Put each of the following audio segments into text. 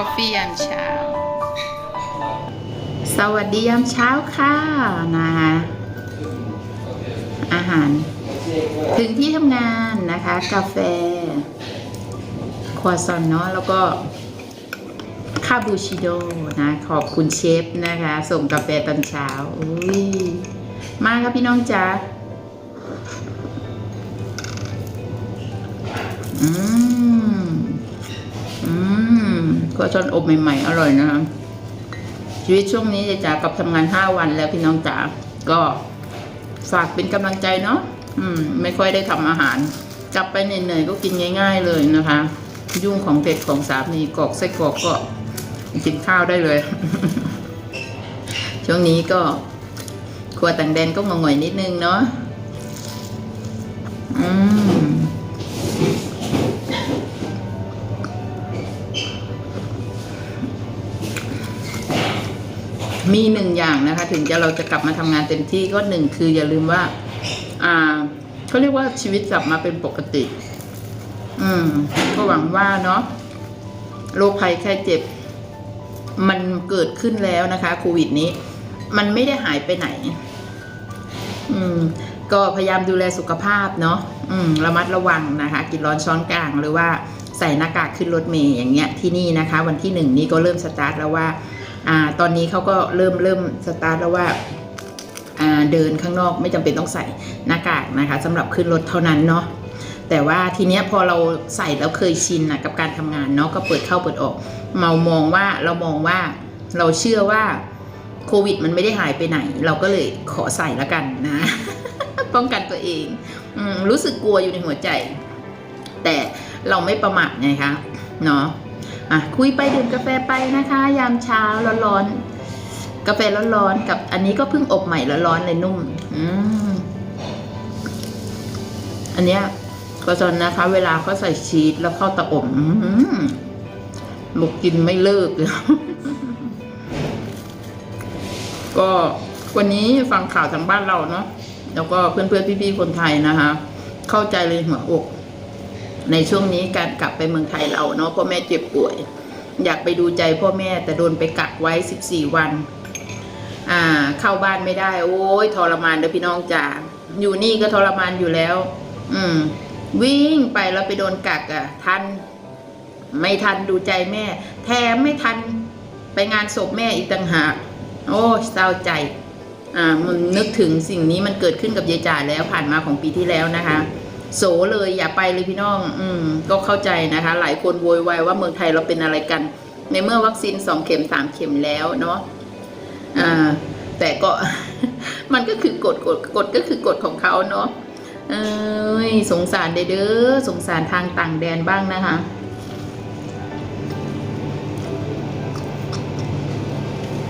อฟฟี่ยามเช้า สวัสดียามเช้าค่ะนะคะอาหาร ถึงที่ทำงานนะคะ กาแฟครัวซอนเนาะแล้วก็คาบูชิโดนะ ขอบคุณเชฟนะคะ ส่งกาแฟตอนเช้าอุ้ยมาครับพี่น้องจ๋าอืม มครัวซอนอบใหม่ๆ อร่อยนะคะชีวิตช่วงนี้จะจ๋ากับทำงานห้าวันแล้วพี่น้องจ๋าก็ฝากเป็นกำลังใจเนาะอืม ไม่ค่อยได้ทำอาหาร กลับไปเหนื่อยๆก็กินง่าย ๆ เลยนะคะ ยุ่งของเผ็ดของสามีกรอกไส้กรอกก็กินข้าวได้เลย ช่วงนี้ก็ครัวต่างแดนก็งงอยนิดนึงเนาะอืม มีหนึ่งอย่างนะคะ ถึงจะเราจะกลับมาทำงานเต็มที่ก็หนึ่งคืออย่าลืมว่า อ่าเขาเรียกว่าชีวิตกลับมาเป็นปกติ อืม ก็หวังว่าเนาะโรคภัยแค่เจ็บ มันเกิดขึ้นแล้วนะคะโควิดนี้ มันไม่ได้หายไปไหน อืม ก็พยายามดูแลสุขภาพเนาะอืม ระมัดระวังนะคะ กินร้อนช้อนกลางหรือว่าใส่หน้ากากขึ้นรถเมย์อย่างเงี้ยที่นี่นะคะ วันที่หนึ่งนี้ก็เริ่มสตาร์ทแล้วว่า อ่าตอนนี้เขาก็เริ่มเริ่มสตาร์ทแล้วว่าเดินข้างนอกไม่จำเป็นต้องใส่หน้ากากนะคะสำหรับขึ้นรถเท่านั้นเนาะแต่ว่าทีเนี้ยพอเราใส่แล้วเคยชินนะกับการทำงานเนาะก็เปิดเข้าเปิดออกเมามองว่าเรามองว่าเราเชื่อว่าโควิด มันไม่ได้หายไปไหน เราก็เลยขอใส่ล้วกันนะ ป้องกันตัวเองอรู้สึกกลัวอยู่ในหัวใจ แต่เราไม่ประมาทไงคะเนาะ อะคุยไปดื่มกาแฟไปนะคะ ยามเช้าร้อนๆกาแฟร้อนๆกับอันนี้ก็เพิ่งอบใหม่ร้อนๆเลยนุ่ม อืมอันเนี้ยก็จนนะคะ เวลาเขาใส่ชีสแล้วเข้าตาอบอื้อหือลูกกินไม่เลิกเลยก็วันนี้ฟังข่าวทางบ้านเราเนาะแล้วก็เพื่อนๆพี่ๆคนไทยนะคะ เข้าใจเลยหัวอก ในช่วงนี้การกลับไปเมืองไทยเราเนาะพ่อแม่เจ็บป่วย อยากไปดูใจพ่อแม่แต่โดนไปกักไว้สิบสี่วัน อ่า เข้าบ้านไม่ได้ โอ้ยทรมานเด้อพี่น้องจ๋าอยู่นี่ก็ทรมานอยู่แล้ว อืม วิ่งไปแล้วไปโดนกักอะ ทัน ไม่ทันดูใจแม่ แถมไม่ทันไปงานศพแม่อีกต่างหาก โอ้เศร้าใจ อ่า มันนึกถึงสิ่งนี้มันเกิดขึ้นกับยายจ่าแล้วผ่านมาของปีที่แล้วนะคะ โสเลยอย่าไปเลยพี่น้อง อืม ก็เข้าใจนะคะ หลายคนโวยวายว่าเมืองไทยเราเป็นอะไรกัน ในเมื่อวัคซีนสองเข็มสามเข็มแล้วเนาะอ่าแต่ก็มันก็คือกฎกฎกฎก็คือกฎของเขาเนาะเอ้ยสงสารเด้อสงสารทางต่างแดนบ้างนะคะ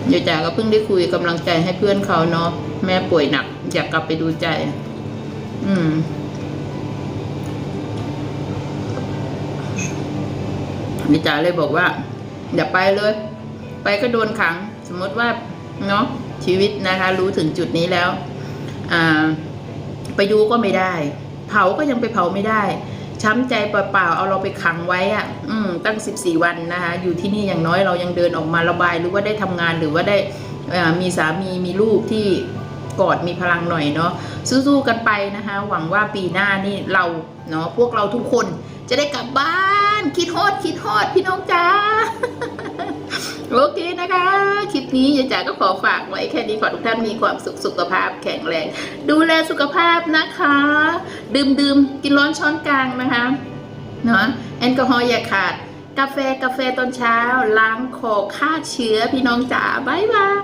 เดี๋ยจ๋าก็เพิ่งได้คุยกำลังใจให้เพื่อนเขาเนาะแม่ป่วยหนัก อยากกลับไปดูใจ อืม เดี๋ยวจ๋าเลยบอกว่า อย่าไปเลย ไปก็โดนขัง สมมติว่าเนาะชีวิตนะคะ รู้ถึงจุดนี้แล้วอ่าไปดูก็ไม่ได้ เผาก็ยังไปเผาไม่ได้ ช้ำใจเปล่าๆเอาเราไปขังไว้อะอืมตั้งสิบสี่วันนะคะ อยู่ที่นี่อย่างน้อยเรายังเดินออกมาระบายหรือว่าได้ทำงานหรือว่าได้อ่ามีสามีมีลูกที่ กอดมีพลังหน่อยเนาะสู้ๆกันไปนะคะ หวังว่าปีหน้านี่เราเนาะพวกเราทุกคนจะได้กลับบ้านคิดฮอดคิดฮอดพี่น้องจ้าโอเคนะคะ คลิปนี้ยายจ๋าก็ขอฝากไว้แค่นี้ขอทุกท่านมีความสุขสุขภาพแข็งแรง ดูแลสุขภาพนะคะ ดื่มดื่มกินร้อนช้อนกลางนะคะเนาะแอลกอฮอล์อย่าขาด กาแฟกาแฟตอนเช้า ล้างคอฆ่าเชื้อพี่น้องจ๋าบายบาย